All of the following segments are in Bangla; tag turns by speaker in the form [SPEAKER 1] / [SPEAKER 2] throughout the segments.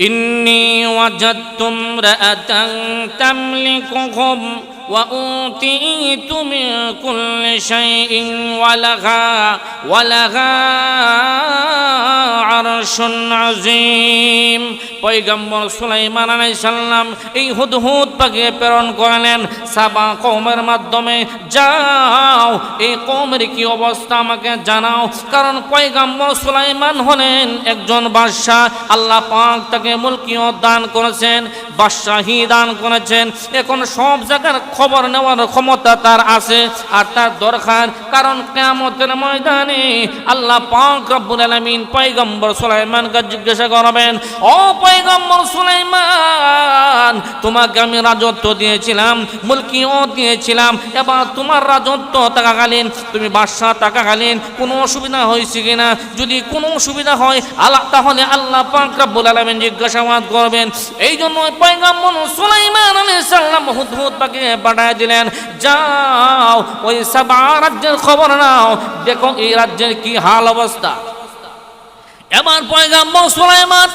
[SPEAKER 1] إني وجدت امرأة تملكهم وأوتيت من كل شيء ولها ولها আরশুন আজিম। পৈগম্বর সুলাইমান আলাইসাল্লাম এই হুদহুদ পাখিকে প্রেরণ করলেন। সাবা কৌমের মাধ্যমে, যাও, এই কৌমের কি অবস্থা আমাকে জানাও। কারণ পৈগম্বর সুলাইমান হলেন একজন বাদশাহ। আল্লাহ পাক তাকে মুলকিও দান করেছেন, বাদশাহী দান করেছেন। এখন সব জায়গার খবর নেওয়ার ক্ষমতা তার আছে, আর তার দরকার কারণ কেমতের ময়দানে আল্লাহ পাক রব্বুল আলামিন পয়গম্বর সুলাইমানকে জিজ্ঞাসা করবেন, ও পয়গম্বর সুলাইমান, তোমাকে আমি রাজত্ব দিয়েছিলাম মুলকিও দিয়েছিলাম, এবার তোমার রাজত্ব থাকাকালীন, তুমি বাদশাহ থাকাকালীন কোনো অসুবিধা হয়েছে কিনা? যদি কোনো অসুবিধা হয়, আল্লাহ, তাহলে আল্লাহ পাক রব্বুল আলামিন জিজ্ঞাসাবাদ করবেন। এই জন্য পয়গম্বর সুলাইমান আলাইহিস সালাম হুদহুদ পাকে পাঠায় দিলেন, যাও, ওই সাবা রাজ্যের খবর নাও, দেখো এই রাজ্যের কি হাল অবস্থা। এবার পয়গাম্বর সুলাইমান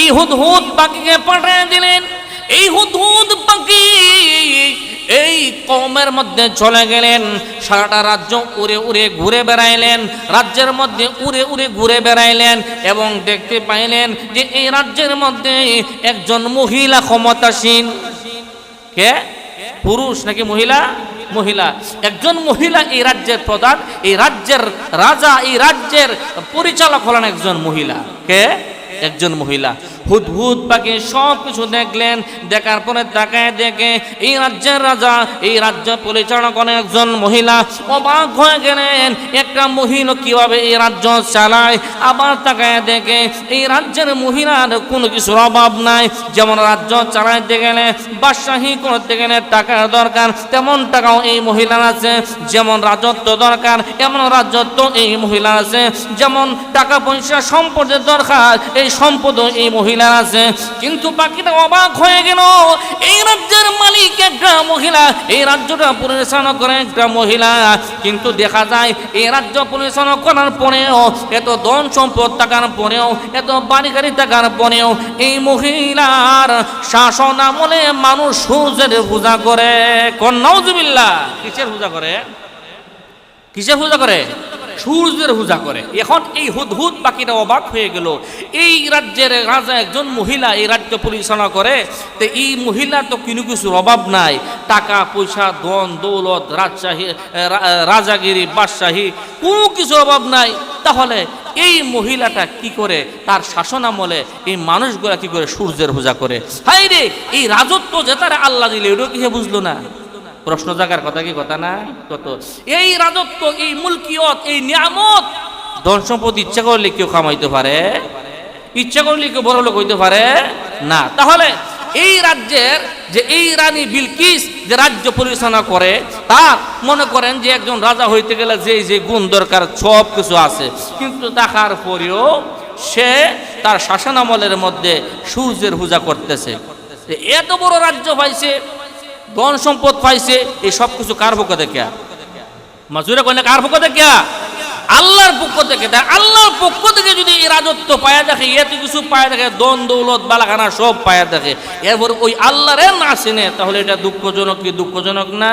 [SPEAKER 1] এই হুদহুদ পাখিকে পাঠিয়ে দিলেন। এই হুদহুদ পাখি এই কমের মধ্যে চলে গেলেন। সারাটা রাজ্য উড়ে উড়ে ঘুরে বেড়াইলেন। রাজ্যের মধ্যে উড়ে উড়ে ঘুরে বেড়াইলেন এবং দেখতে পাইলেন যে এই রাজ্যের মধ্যে একজন মহিলা ক্ষমতাসীন। কে? পুরুষ নাকি মহিলা? মহিলা, একজন মহিলা এই রাজ্যের প্রধান, এই রাজ্যের রাজা, এই রাজ্যের পরিচালক হলেন একজন মহিলা। কে? একজন মহিলা। হুদহুদ পাখি সব কিছু দেখলেন, দেখার পরে তাকায় দেখে এই রাজ্যের রাজা, এই রাজ্য পরিচালনা করেন একজন মহিলা। অবাক হয়ে গেলেন, একটা মহিলা কীভাবে এই রাজ্য চালায়? আবার তাকায় দেখে এই রাজ্যের মহিলার কোনো কিছুর অভাব নাই। যেমন রাজ্য চালাইতে গেলে, বাদশাহী করতে গেলে টাকার দরকার, তেমন টাকাও এই মহিলার আছে। যেমন রাজত্ব দরকার, এমন রাজত্ব এই মহিলার আছে। যেমন টাকা পয়সা সম্পদের দরকার, এই সম্পদও এই মহিলার আছে, কিন্তু বাকিটা অবাক হয়ে গেল। এই রাজ্যের মালিক একটা মহিলা, এই রাজ্যটা পরিচালনা করে একটা মহিলা। কিন্তু দেখা যায়, এই রাজ্য পরিচালনা করার পরেও, এত ধন সম্পদ থাকার পরেও, এত বাড়ি গাড়ি থাকার পরেও, এই মহিলার শাসন আমলে মানুষ সূর্যের পূজা করে। কন্যাউজুবিল্লা কিসের পূজা করে? কিসের পূজা করে? সূর্যের পূজা করে। এখন এই হুদহুদ পাখিটা অবাক হয়ে গেল। এই রাজ্যের রাজা একজন মহিলা এই রাজ্য পরিচালনা করে, তো এই মহিলার তো কোনো কিছুর অভাব নাই। টাকা, পয়সা, ধন, দৌলত, রাজশাহী রাজাগিরি, বাদশাহী, কোনো কিছুর অভাব নাই। তাহলে এই মহিলাটা কি করে? তার শাসন আমলে এই মানুষগুলা কি করে সূর্যের পূজা করে? হাই রে, এই রাজত্ব যে তারা আল্লাহ দিলে, এটাও কি বুঝলো না? প্রশ্ন জাগার কথা কি কথা না কত? এই রাজত্ব, এই মুলকিয়ত, এই নিয়ামত, ধন সম্পদ ইচ্ছা করলে কেউ কামাইতে পারে? ইচ্ছা করলে কেউ বড় লোক হইতে পারে? না। তাহলে এই রাজ্যের যে এই রানী বিলকিস যে রাজ্য পরিচালনা করে, তার মনে করেন যে একজন রাজা হইতে গেলে যে যে গুণ দরকার, সব কিছু আছে। কিন্তু দেখার পরেও সে তার শাসনামলের মধ্যে সূর্যের পূজা করতেছে। এত বড় রাজ্য পাইছে ধন সম্পদ পাইছে, এই সব কিছু কার পক্ষ থেকে? মাজুরে কনে কার পক্ষ থেকে? আল্লাহর পক্ষ থেকে। তাই আল্লাহর পক্ষ থেকে যদি রাজত্ব পায়া দেখে, এত কিছু পায়া দেখে দন দৌলত, বালাখানা সব পায়া দেখে, এরপর ওই আল্লাহরে না চিনে, তাহলে এটা দুঃখজনক কি দুঃখজনক না?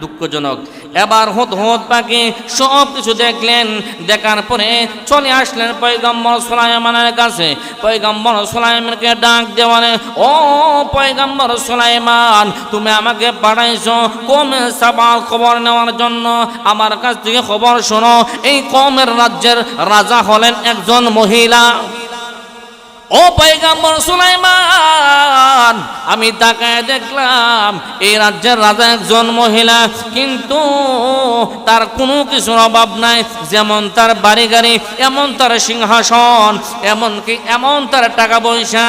[SPEAKER 1] দুঃখজনক। এবার হত হত পাখি সব কিছু দেখলেন। দেখার পরে চলে আসলেন পয়গম্বর সোলাইমানের কাছে। পয়গম্বর সুলাইমানকে ডাক দেওয়ানে ও পয়গম্বর সুলাইমান, তুমি আমাকে পাঠাইছো কমে সাবার খবর নেওয়ার জন্য? আমার কাছ থেকে খবর শোনো। এই কমের রাজ্যের রাজা হলেন একজন মহিলা। ও পয়গাম্বর সুলাইমান, আমি তাকায় দেখলাম এই রাজ্যের রাজা একজন মহিলা, কিন্তু তার কোনো কিছুর অভাব নাই, যেমন তার বাড়ি গাড়ি, এমন তার সিংহাসন, এমনকি এমন তার টাকা পয়সা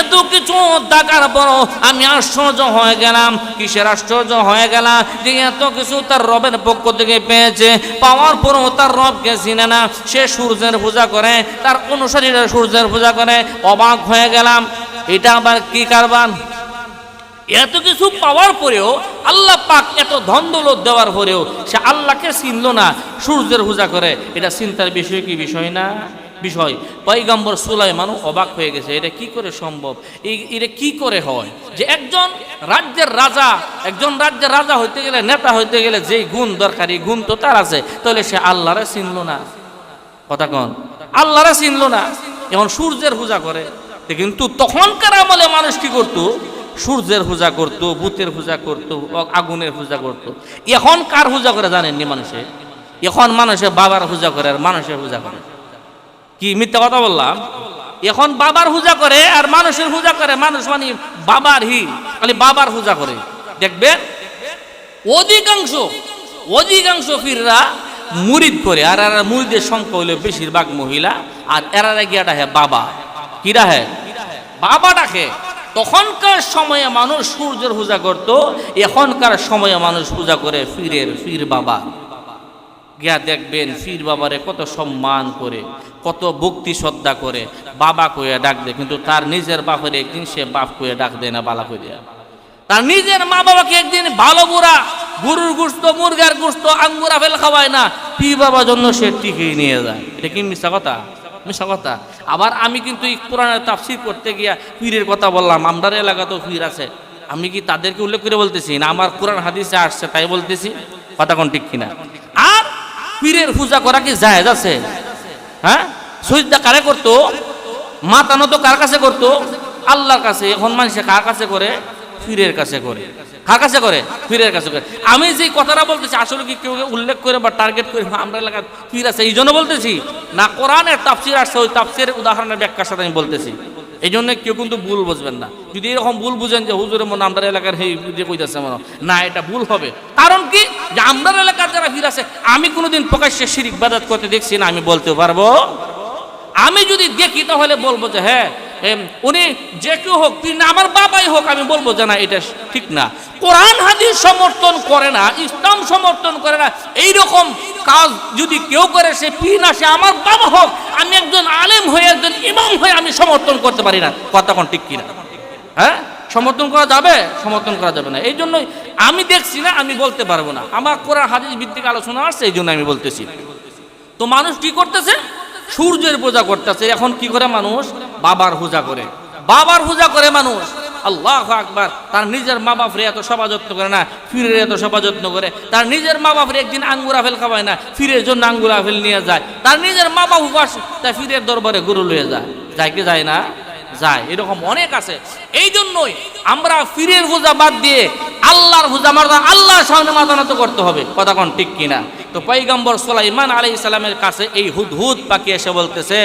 [SPEAKER 1] এত কিছু টাকার পরও আমি আশ্চর্য হয়ে গেলাম, কিসের আশ্চর্য হয়ে গেলাম যে এত কিছু তার রবের পক্ষ থেকে পেয়েছে, পাওয়ার পরও তার রবকে চিনে না, সে সূর্যের পূজা করে, তার অনুসারীরা সূর্যের পূজা করে অবাক হয়ে গেলাম। এটা আবার কি কারবার? এত কিছু পাওয়ার পরেও আল্লাহ পাক এত ধন দৌলত দেওয়ার পরেও সে আল্লাহকে চিনল না, সূর্যের পূজা করে। এটা চিন্তার বিষয় কি বিষয় না? বিষয়। পৈগম্বর সুলাইমানও অবাক হয়ে গেছে, এটা কি করে সম্ভব? এটা কি করে হয়? যে একজন রাজ্যের রাজা, একজন রাজ্যের রাজা হইতে গেলে, নেতা হইতে গেলে যেই গুণ দরকারি গুণ তো তার আছে, তাহলে সে আল্লাহরে চিনল না। কথা কন। আল্লাহরে চিনল না। এখন সূর্যের পূজা করে। কিন্তু তখনকার আমলে মানুষ কি করতো? সূর্যের পূজা করতো ভূতের পূজা করতো, আগুনের পূজা করতো। এখন কার পূজা করে জানেননি মানুষে? এখন মানুষে বাবার পূজা করে আর মানুষের পূজা করে। কি মিথ্যা কথা বললাম? এখন বাবার পূজা করে আর মানুষের পূজা করে, মানুষ মানে বাবার হি, খালি বাবার পূজা করে। দেখবেন অধিকাংশ অধিকাংশ ফিররা মুরিদ করে, আর এরা মুরিদের সংখ্যা হইল বেশিরভাগ মহিলা, আর এরা গিয়াটা হ্যাঁ বাবা। কিরা হ্যাঁ বাবা ডাকে। তখনকার সময়ে মানুষ সূর্যের পূজা করত, এখনকার সময়ে মানুষ পূজা করে ফিরের, ফির বাবা। গিয়া দেখবেন ফির বাবারে কত সম্মান করে, কত ভক্তি শ্রদ্ধা করে, বাবা কইয়া ডাক দেয়, কিন্তু তার নিজের বাপের একদিন সে বাপ কইয়া ডাক দেয় না, বালা কইয়া তার নিজের মা বাবাকে একদিন ভালো বুড়া গরুর গুস্ত মুরগার গুস্ত আঙ্গুর, আপেল খাওয়ায় না। পি বাবার জন্য সে টিকিয়ে নিয়ে যায়। এটা কি মিশা কথা? মিশা কথা। আবার আমি কিন্তু কোরআনের তাফসির করতে গিয়া পীরের কথা বললাম। আমরার এলাকাতেও পীর আছে। আমি কি তাদেরকে উল্লেখ করে বলতেছি? না, আমার কোরআন হাদিসে আসছে, তাই বলতেছি? কথা কোন ঠিক কিনা? আর পীরের পূজা করা কি জায়েজ আছে? হ্যাঁ? সজিদা কারে করতো? মাতানো তো কার কাছে করতো? আল্লাহর কাছে এখন মানুষে কার কাছে করে? পীরের কাছে করে। কার কাছে করে? পীরের কাছে করে। আমি যে কথাটা বলতেছি আসলে কি কেউ উল্লেখ করে বা টার্গেট করে "হ্যাঁ, আমরা এলাকার পীর আছে এই জন্য বলতেছি না কোরআনের তাফসির আসছে ওই তাফসিরের উদাহরণের ব্যাখ্যার সাথে আমি বলতেছি। এই জন্য কেউ কিন্তু ভুল বুঝবেন না। যদি এরকম ভুল বুঝেন যে হুজুরের মনে আমরা এলাকার হে যে কইতেছে মনে না এটা ভুল হবে। কারণ কি? যে আমরা এলাকার যারা ফির আছে আমি কোনোদিন প্রকাশ্যে শিরিক বাদাত করতে দেখছি না আমি বলতে পারব। আমি যদি দেখি তাহলে বলব যে হ্যাঁ উনি যে কেউ হোক, তিনি আমার বাবাই হোক, আমি বলব যে না, এটা ঠিক না। কোরআন, হাদিস সমর্থন করে না, ইসলাম সমর্থন করে না এই রকম কাজ যদি কেউ করে, সে পি না, সে আমার বাবা হোক, আমি একজন আলেম হয়ে, একজন ইমাম হয়ে, আমি সমর্থন করতে পারি না। কোন ঠিক কিনা? হ্যাঁ? সমর্থন করা যাবে? সমর্থন করা যাবে না। এই জন্যই আমি দেখছি না, আমি বলতে পারব না। আমার কোরআন, হাদিস ভিত্তিক আলোচনা আসছে এই জন্য আমি বলতেছি। তো মানুষ কি করতেছে? সূর্যের পূজা করতেছে, এখন কি করে মানুষ? বাবার পূজা করে। বাবার পূজা করে মানুষ। আল্লাহ আকবার। তার নিজের মা বাপরে এত সভা যত্ন করে না, ফিরের এত সভা যত্ন করে। তার নিজের মা বাপরে একদিন আঙ্গুর আফেল খাওয়ায় না, ফিরের জন্য আঙ্গুর আফেল নিয়ে যায়। তার নিজের মা বাপ উপাস, তাই ফিরের দরবারে গরু লয়ে যায়। যায় কি যায় না? যায়, এরকম অনেক আছে। এই জন্যই আমরা ফিরের পূজা বাদ দিয়ে আল্লাহর পূজা মারদা আল্লাহর সামনে মাতানত করতে হবে। কথা কোন ঠিক কিনা? তো পৈগম্বর সোলাইমান আলী ইসলামের কাছে এই হুদহুদ পাখি এসে বলতেছে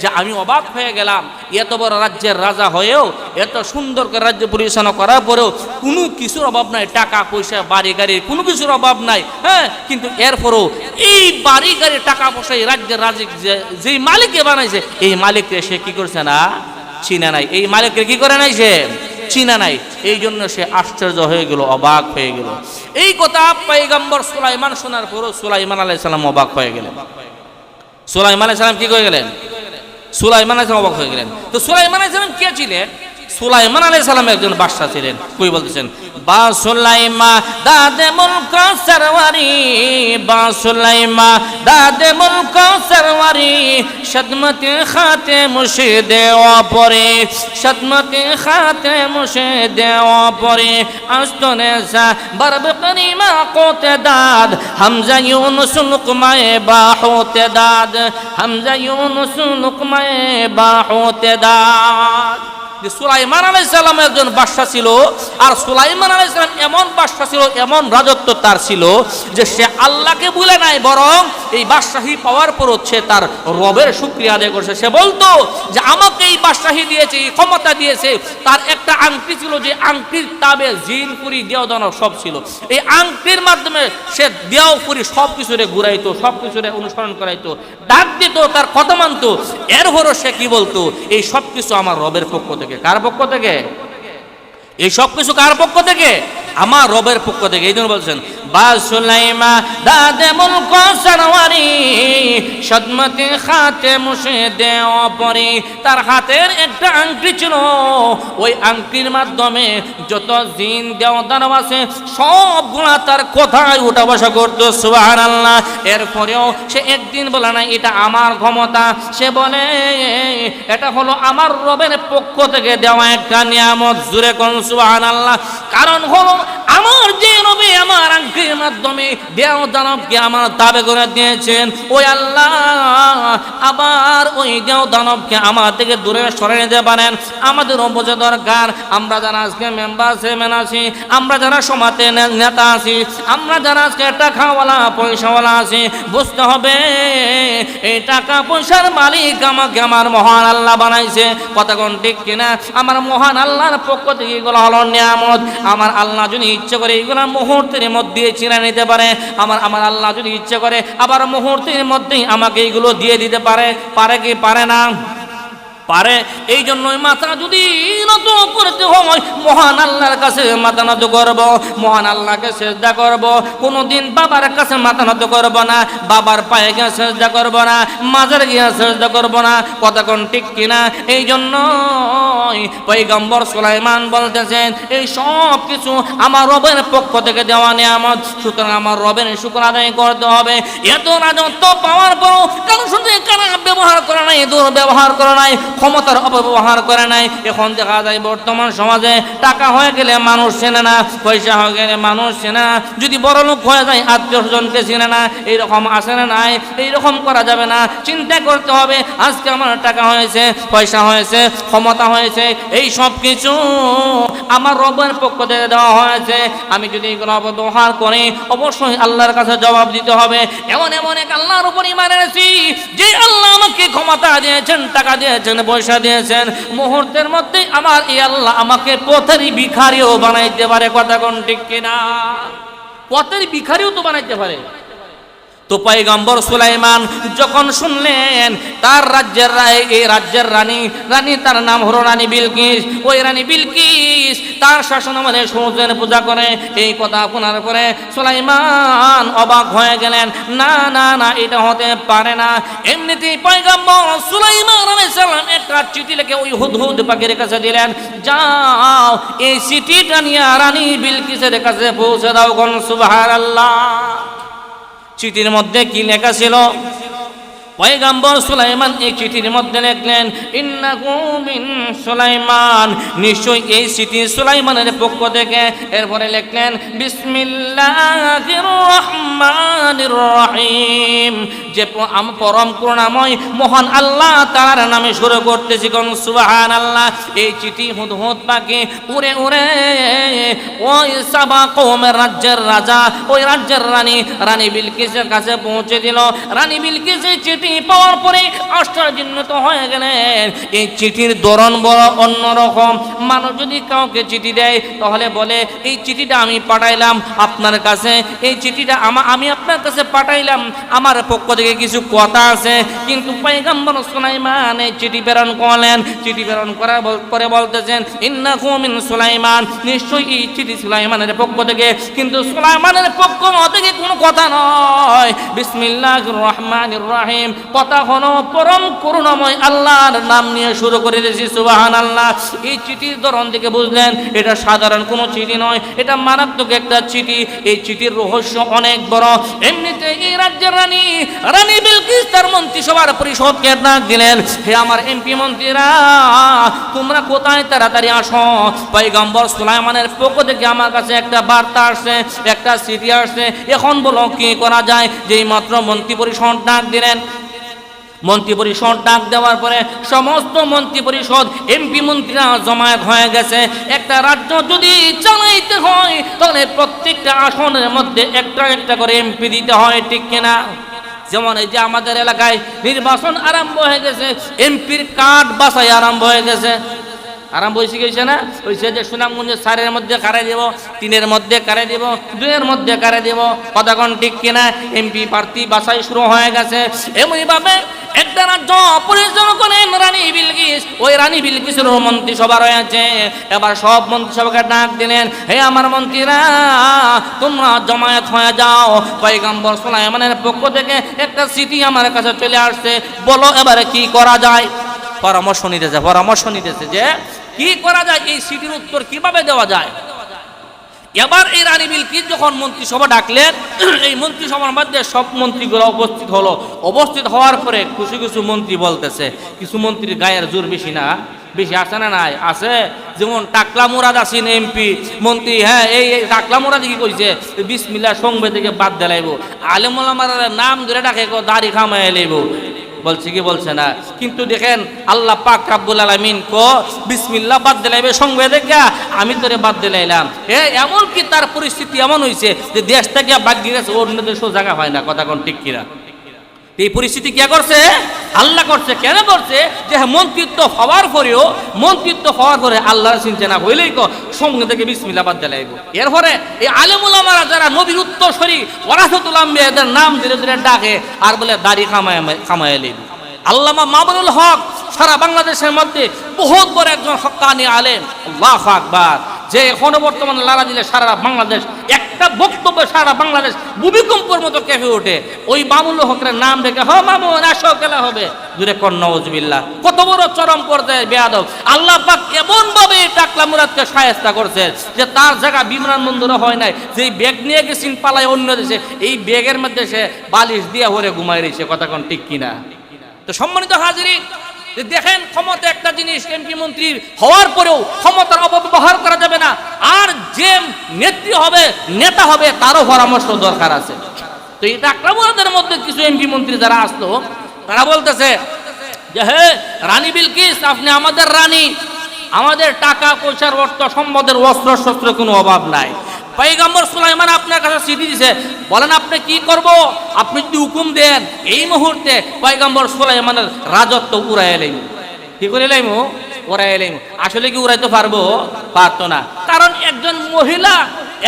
[SPEAKER 1] যে, আমি অবাক হয়ে গেলাম, এত বড় রাজ্যের রাজা হয়েও, এত সুন্দর করে রাজ্য পরিচালনা করার পরেও কোনো কিছুর অভাব নাই, টাকা, পয়সা, বাড়ি গাড়ির কোনো কিছুর অভাব নাই হ্যাঁ? কিন্তু এরপরও এই বাড়ি, গাড়ি, টাকা, পয়সা এই রাজ্যের রাজ্য যেই মালিককে বানাইছে, এই মালিককে সে কি করছে না চিনা নাই। এই মালিককে কি করে নাই সে? চিনা নাই। এই জন্য সে আশ্চর্য হয়ে গেল, অবাক হয়ে গেল। এই কথা পাইগাম্বর সুলাইমান শোনার পরও সুলাইমান আলাই সালাম অবাক হয়ে গেলেন। সুলাইমান আলাই সালাম কি হয়ে গেলেন? সুলাইমান আলাই সালাম অবাক হয়ে গেলেন। তো সুলাইমান আলাই সালাম কে ছিলেন? সুলাইমান আলাই সালাম একজন বাদশাহ ছিলেন। কই বলতেছেন? বা সুলাইমা, দাদে মুলক সরওয়ারি, বা সুলাইমা, দাদে মুলক সরওয়ারি, সদমতে খাতে মুশে দেওয়া পরে সদমতে খাতে মুশে দেওয়া পরে আস্তনে সা বরব করিমা কোতে দাদ, হামজা ইউনুস লুকমায়ে বা হোতে দাদ, হামজা ইউনুস লুকমায়ে বা হোতে দাদ। যে সুলাইমান আলাইসাল্লাম একজন বাদশাহ ছিল, আর সুলাইমান আলাইসাল্লাম এমন বাদশাহ ছিল, এমন রাজত্ব তার ছিল যে সে আল্লাহকে ভুলে নাই, বরং এই বাদশাহী পাওয়ার পর হচ্ছে তার রবের শুক্রিয়া আদায় করছে। সে বলতো যে, আমাকে এই বাদশাহী দিয়েছে, এই ক্ষমতা দিয়েছে। তার একটা আংটি ছিল যে, আংটির তাবে জিন, পুরি দেওদানব সব ছিল। এই আংটির মাধ্যমে সে দেও, পুরি সব কিছুরে ঘুরাইতো, সব কিছুরে অনুসরণ করাইতো, ডাক দিত, তার কথা মানতো। এর হরো সে কি বলতো, এই সব কিছু আমার রবের পক্ষ থেকে কার পক্ষ থেকে? এই সব কিছু কার পক্ষ থেকে? আমার রবের পক্ষ থেকে। এই জন্য বলছেন বা সুলাইমা দাদে মুলক সারওয়ারি সদমতে খাতে মুসে দেওয়া পরে তার হাতের একটা আংটি ছিল। ওই আংটির মাধ্যমে যত জিন দেওয়ার আছে, সবগুলা তার কোথায় উঠা বসা করতো? সুবাহান আল্লাহ এরপরেও সে একদিন বলে, না, এটা আমার ক্ষমতা। সে বলে, এটা হলো আমার রবের পক্ষ থেকে দেওয়া একটা নিয়ামত। জুড়ে কোন সুবাহান আল্লাহ কারণ হলো আমার যে নবী আমার আংটির মাধ্যমে দেও দানবকে আমার তাবে করে দিয়েছেন। ওই আল্লাহ আবার ওই দেও দানবকে আমার থেকে দূরে সরে নিতে পারেন। আমাদের বোঝা দরকার, আমরা যারা আজকে মেম্বার চেয়ারম্যান আছি, আমরা যারা সমাজে নেতা আছি, আমরা যারা আজকে টাকাওয়ালা, পয়সাওয়ালা আছি, বুঝতে হবে, এই টাকা পয়সার মালিক আমাকে আমার মহান আল্লাহ বানাইছে। কতক্ষণ ঠিক কিনা? আমার মহান আল্লাহর পক্ষ থেকে এগুলো হলো নিয়ামত। আমার আল্লাহ যদি ইচ্ছে করে এগুলো মুহূর্তের মধ্যে চিনে নিতে পারে, আমার আমার আল্লাহ যদি ইচ্ছে করে আবার মুহূর্তের মধ্যেই আমাকে এইগুলো দিয়ে দিতে পারে? পারে কি? পারে না। পারে। এই জন্যই মাথা যদি নত করতে হয়, মহান আল্লাহর কাছে মাথা নত করব, মহান আল্লাহকে চেষ্টা করব। কোনোদিন বাবার কাছে মাথা নত করব না, বাবার পায়ে গিয়ে চেষ্টা করব না মাজার গিয়ে চেষ্টা করব না কতক্ষণ ঠিক কিনা? এই জন্য পৈগম্বর সুলাইমান বলতেছেন, এই সব কিছু আমার রবের পক্ষ থেকে দেওয়া নিয়ামত, সুতরাং আমার রবের শুক্র আদায় করতে হবে। এত রাজত্ব পাওয়ার পরও কারোর সঙ্গে খারাপ ব্যবহার করে নাই, দুর্ব্যবহার করা নাই ক্ষমতার অপব্যবহার করে নাই। এখন দেখা যায় বর্তমান সমাজে টাকা হয়ে গেলে মানুষ চেনে না, পয়সা হয়ে গেলে মানুষ চেনে না। যদি বড় লোক হয়ে যায়, আত্মীয় স্বজনকে চেনে না, এইরকম আসে না নাই? এইরকম করা যাবে না। চিন্তা করতে হবে, আজকে আমার টাকা হয়েছে, পয়সা হয়েছে, ক্ষমতা হয়েছে, এই সব কিছু আমার রবের পক্ষ থেকে দেওয়া হয়েছে। আমি যদি এগুলো অপব্যবহার করি, অবশ্যই আল্লাহর কাছে জবাব দিতে হবে। এমন এমন এক আল্লাহর উপর ইমান এনেছি, যে আল্লাহ আমাকে ক্ষমতা দিয়েছেন, টাকা দিয়েছেন পয়সা দিয়েছেন। মুহূর্তের মধ্যে আমার এই আল্লাহ আমাকে পথেরই ভিখারিও বানাইতে পারে। কথা কোন ঠিক কিনা? পথের ভিখারিও তো বানাইতে পারে। তো পয়গম্বর সুলাইমান যখন শুনলেন, তার রাজ্যের রায়, এই রাজ্যের রানী রানী তার নাম হলো রানী বিলকিস। ওই রানী বিলকিস তার শাসন মানে সমুদ্রের পূজা করে। এই কথা শোনার পরে সুলাইমান অবাক হয়ে গেলেন, না না না, এটা হতে পারে না। এমনিতেই পয়গম্বর সুলাইমান আলাইহিস সালাম একটা চিঠি লিখে ওই হুদহুদ পাখির কাছে দিলেন, যাও, এই চিঠিটা নিয়ে রানী বিলকিসের কাছে পৌঁছে দাও কোন সুবহানাল্লাহ। চিঠির মধ্যে কি লেখা ছিল? পয়গাম্বর সুলাইমান এই চিঠির মধ্যে লিখলেন ইন্নাকু মিন সুলাইমান। নিশ্চয়ই এই চিঠি সুলাইমানের পক্ষ থেকে। এরপরে লিখলেন বিসমিল্লাহির রহিম যে আম পরম করুণাময়, মহান আল্লাহ তার নামে শুরু করতেছি কোন সুবাহান আল্লাহ এই চিঠি হুদ হুদ পাখি উড়ে উড়ে, ওই সাবা কৌমের রাজ্যের রাজা, ওই রাজ্যের রানী। রানী বিলকিসের কাছে পৌঁছে দিল। রানী বিলকিসের চিঠি পাওয়ার পরে আশ্চর্যজনিত হয়ে গেলেন। এই চিঠির ধরন বড় অন্যরকম। মানুষ যদি কাউকে চিঠি দেয়, তাহলে বলে, এই চিঠিটা আমি পাঠাইলাম আপনার কাছে। এই চিঠিটা আমা, আমি আপনার কাছে পাঠাইলাম। আমার পক্ষ থেকে কিছু কথা আছে। কিন্তু পয়গম্বর সুলাইমান এই চিঠি প্রেরণ করলেন। চিঠি প্রেরণ করার পরে বলতেছেন ইন্নাকু মিন সুলাইমান। নিশ্চয়ই এই চিঠি সুলাইমানের পক্ষ থেকে। কিন্তু সুলাইমানের পক্ষ থেকে কোনো কথা নয়। বিসমিল্লাহির রহমানির রহিম। কথা হলো পরম করুণাময় আল্লাহর নাম নিয়ে শুরু করে দিয়েছি সুবাহান আল্লাহ এই চিঠির ধরন থেকে বুঝলেন, এটা সাধারণ কোনো চিঠি নয়, এটা মারাত্মক একটা চিঠি। এই চিঠির রহস্য অনেক বড়। এমনিতে এই রাজ্যের রানী রানী বিলকিস তার মন্ত্রিসভার পরিষদকে ডাক দিলেন, হে আমার এমপি মন্ত্রীরা, তোমরা কোথায় তাড়াতাড়ি আসো? পয়গম্বর সুলাইমানের পক্ষ থেকে আমার কাছে একটা বার্তা আসছে, একটা চিঠি আসছে। এখন বলো, কি করা যায়? যেই মাত্র মন্ত্রী পরিষদ ডাক দিলেন মন্ত্রী পরিষদ ডাক দেওয়ার পরে সমস্ত মন্ত্রী পরিষদ এমপি মন্ত্রীরা জমায়েত হয়ে গেছে। একটা রাজ্য যদি চালাইতে হয়, তাহলে প্রত্যেকটা আসনের মধ্যে একটা একটা করে এমপি দিতে হয়, ঠিক কিনা? যেমন এই যে আমাদের এলাকায় নির্বাচন আরম্ভ হয়ে গেছে এমপির কার্ড বাছাই আরম্ভ হয়ে গেছে। আরাম বসে গেছে না? ওইসে যে সুনামগঞ্জের সারের মধ্যে কারে দিব, তিনের মধ্যে কারে দিব দুইয়ের মধ্যে কারে দিব কতক্ষণ ঠিক কিনা? এমপি প্রার্থী বাসায় শুরু হয়ে গেছে। এমনিভাবে একটা রাজ্য পরিচালনা করেন রানী বিলকিস, ওই রানী বিলকিসের মন্ত্রিসভা রয়েছে। এবার সব মন্ত্রিসভাকে ডাক দিলেন, হে আমার মন্ত্রীরা, তোমরা জমায়েত হয়ে যাও। পয়গাম্বর সুলাইমানের পক্ষ থেকে একটা স্মৃতি আমার কাছে চলে আসছে। বলো এবারে কি করা যায়? পরামর্শ নিতেছে পরামর্শ নিতেছে যে কি করা যায়? এই সিটির উত্তর কীভাবে দেওয়া যায়? এবার এই রানী বিলকিস যখন মন্ত্রিসভা ডাকলেন, এই মন্ত্রিসভার মধ্যে সব মন্ত্রীগুলো উপস্থিত হলো। উপস্থিত হওয়ার পরে কিছু কিছু মন্ত্রী বলতেছে, কিছু মন্ত্রীর গায়ের জোর বেশি না, বেশি আছে না নাই? আছে যেমন টাকলা মুরাদ আছেন এমপি, মন্ত্রী হ্যাঁ এই টাকলা মুরাদ কি কইছে? বিসমিল্লাহ সংবে থেকে বাদ দিলাইব। আলেমুল আমার নাম ধরে ডাকে দাড়ি খামাই লাইব। বলছে কি বলছে না? কিন্তু দেখেন আল্লাহ পাক রাব্বুল আলামিন কো, বিসমিল্লাহ বাদ দিলাইবে সঙ্গে দেখা আমি তোরে বাদ দিলাইলাম। এ এমন কি তার পরিস্থিতি এমন হইছে যে দেশ থেকে বাদ গিয়েছে অন্য দেশও জায়গা হয় না, কথা কোন ঠিক কিনা? এই পরিস্থিতি কে করছে? আল্লাহ করছে। কেন করছে? যে হ্যাঁ, মন্ত্রিত্ব হওয়ার পরেও মন্ত্রিত্ব হওয়ার পরে আল্লাহর চিন্তা না হইলেই কো সঙ্গে থেকে বিসমিল্লা বাদ দিলাইব এরপরে এই আলেমুলামারা যারা নবীর উত্তরসরী ওরাসতুল আম্বে এদের নাম ধীরে ধীরে ডাকে আর বলে দাড়ি কামায় কামায় লিব আল্লামা মামুনুল হক সারা বাংলাদেশের মধ্যে বহুত বড় একজন হকানি আলেম। আল্লাহ আকবার। যে এখনও বর্তমানে লারা দিলে সারা বাংলাদেশ, একটা বক্তব্য সারা বাংলাদেশ ভূমিকম্পর মতো কেঁপে ওঠে। ওই মামুল হকের নাম রেখে হ মামুন আসো খেলা হবে। দূরে কর নওয়াজবিল্লাহ কত বড় চরম পর্যায়ে বেয়াদব। আল্লাহ পাক এমন ভাবে টাকলা মুরাদকে সায়স্তা করছে যে তার জায়গা বিমানবন্দরে হয় নাই। যে ব্যাগ নিয়ে গেছেন পালায় অন্য দেশে, এই ব্যাগের মধ্যে সে বালিশ দিয়ে হরে ঘুমাই রয়েছে। কথা কোন ঠিক কিনা? তো সম্মানিত হাজিরি দেখেন ক্ষমতা একটা জিনিস এমপি মন্ত্রী হওয়ার পরেও ক্ষমতার অপব্যবহার করা যাবে না। আর যে নেত্রী হবে, নেতা হবে, তারও পরামর্শ দরকার আছে। তো এই আক্রমণদের মধ্যে কিছু এমপি মন্ত্রী যারা আসলো, তারা বলতেছে যে, হে রানী বিলকিস, আপনি আমাদের রানী। আমাদের টাকা পয়সার অর্থ সম্পদের অস্ত্র শস্ত্র কোনো অভাব নাই। পৈগম্বর সুলাইমান আপনার কাছে চিঠি দিছে। বলেন, আপনি কি করব? আপনি যদি হুকুম দেন, এই মুহূর্তে পৈগম্বর সুলাইমানের রাজত্ব উড়াই এলাইম কি করে এলাইম উড়াই এলাইম আসলে কি উড়াইতে পারব? পারতো না। কারণ একজন মহিলা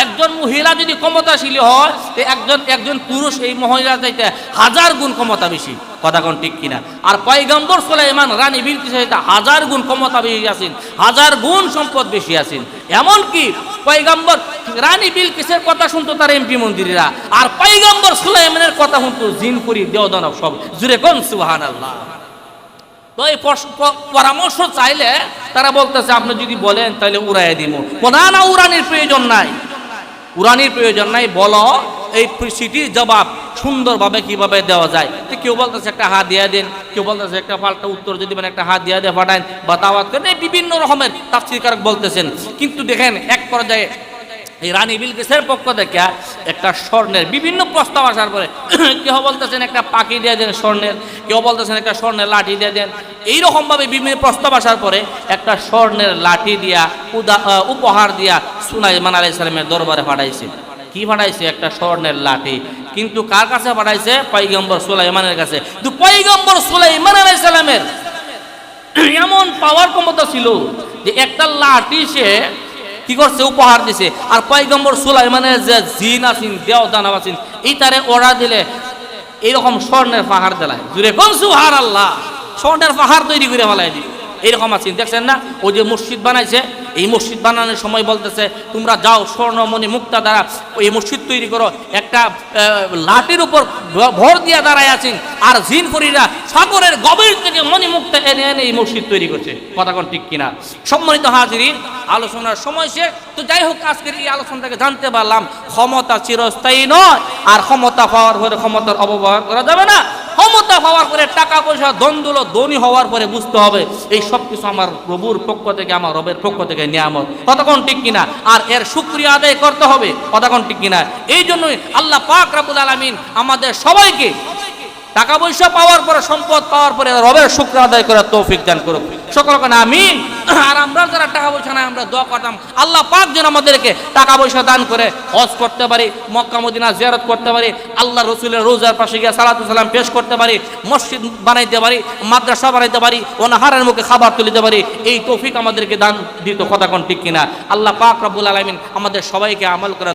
[SPEAKER 1] একজন মহিলা যদি ক্ষমতাশীল হয় একজন একজন পুরুষ এই মহিলা চাইতে হাজার গুণ ক্ষমতা বেশি। কথা কোন ঠিক কিনা? আর পয়গম্বর সুলাইমান রানী বিলকিস চাইতে হাজার গুণ ক্ষমতা বেশি আছেন, হাজার গুণ সম্পদ বেশি আছেন। এমনকি পয়গম্বর রানী বিলকিসের কথা শুনতো তার এমপি মন্ত্রীরা। আর পয়গম্বর সুলাইমানের কথা শুনতো জিন জিনপুরি দেওদানব সব। জুড়ে কোন সুহান আল্লাহ তো এই পরামর্শ চাইলে তারা বলতেছে, আপনি যদি বলেন তাহলে উড়াই দিব না না, উড়ানির প্রয়োজন নাই। উড়ানির প্রয়োজন নাই, বলো, এই সিটির জবাব সুন্দরভাবে কীভাবে দেওয়া যায়? তো কেউ বলতেছে, একটা হাত দিয়ে দেন। কেউ বলতেছে, একটা পাল্টা উত্তর যদি মানে একটা হাত দিয়ে দিয়ে পাঠান বা এই বিভিন্ন রকমের তাফসিরকারক বলতেছেন। কিন্তু দেখেন, এক পর্যায়ে এই রানী বিলকিসের পক্ষ থেকে? একটা স্বর্ণের, বিভিন্ন প্রস্তাব আসার পরে কেউ বলতেছেন একটা পাখি দিয়ে দেন স্বর্ণের কেউ বলতেছেন একটা স্বর্ণের লাঠি দিয়ে দেন। এইরকমভাবে বিভিন্ন প্রস্তাব আসার পরে একটা স্বর্ণের লাঠি দিয়া, উদা উপহার দিয়া সুলাইমান আলাই সালামের দরবারে পাঠাইছে। কি পাঠাইছে? একটা স্বর্ণের লাঠি। কিন্তু কার কাছে পাঠাইছে? পৈগম্বর সুলাইমানের কাছে। কিন্তু পৈগম্বর সুলাইমান আলাই সালামের এমন পাওয়ার ক্ষমতা ছিল যে একটা লাঠি সে কি করছে? উপহার দিছে। আর পয়গম্বর সুলাইমানের যে জিন আছেন দেও দানব আছেন এই তারে ওরা দিলে এইরকম স্বর্ণের পাহাড় দেলায়। জুড়ে কোন সুহার আল্লাহ স্বর্ণের পাহাড় তৈরি করে ফেলায় দিবে। এইরকম আছেন। দেখছেন না? ও যে মসজিদ বানাইছে এই মসজিদ বানানোর সময় বলতেছে, তোমরা যাও স্বর্ণমণি মুক্তা দ্বারা এই মসজিদ তৈরি করো। একটা লাঠির উপর ভর দিয়া দাঁড়ায় আছেন। আর জিনপুরীরা সাগরের গভীর থেকে মণি মুক্তা এনে এনে এই মসজিদ তৈরি করছে। কথা কোন ঠিক কিনা? সম্মানিত হাজিরিন, আলোচনার সময় শেষ। তো যাই হোক, আজকের এই আলোচনাটাকে জানতে পারলাম, ক্ষমতা চিরস্থায়ী নয়। আর ক্ষমতা পাওয়ার পরে ক্ষমতার অপব্যবহার করা যাবে না। ক্ষমতা হওয়ার পরে টাকা পয়সা দ্বন্দ্ব ধনী হওয়ার পরে বুঝতে হবে, এই সব কিছু আমার প্রভুর পক্ষ থেকে, আমার রবের পক্ষ থেকে নিয়ামত। কতক্ষণ ঠিক কিনা? আর এর সুক্রিয়া আদায় করতে হবে কতক্ষণ ঠিক কিনা? এই জন্যই আল্লাহ পাক রাবুল আলমিন আমাদের সবাইকে টাকা পয়সা পাওয়ার পরে, সম্পদ পাওয়ার পরে রবের শুক্র আদায় করে তৌফিক দান করুক। সকল কেন, আমিন। আর আমরা যারা টাকা পয়সা নাই, আমরা দোয়া করতাম। আল্লাহ পাক যেন আমাদেরকে টাকা পয়সা দান করে, হজ করতে পারি, মক্কা, মদিনা জিয়ারত করতে পারি, আল্লাহ রসুলের রোজার পাশে গিয়ে সালাতু সালাম পেশ করতে পারি, মসজিদ বানাইতে পারি, মাদ্রাসা বানাইতে পারি, অনাহারের মুখে খাবার তুলিতে পারি, এই তৌফিক আমাদেরকে দান দিত, কথা কোন ঠিক কিনা? আল্লাহ পাক রব্বুল আলমিন আমাদের সবাইকে আমল করে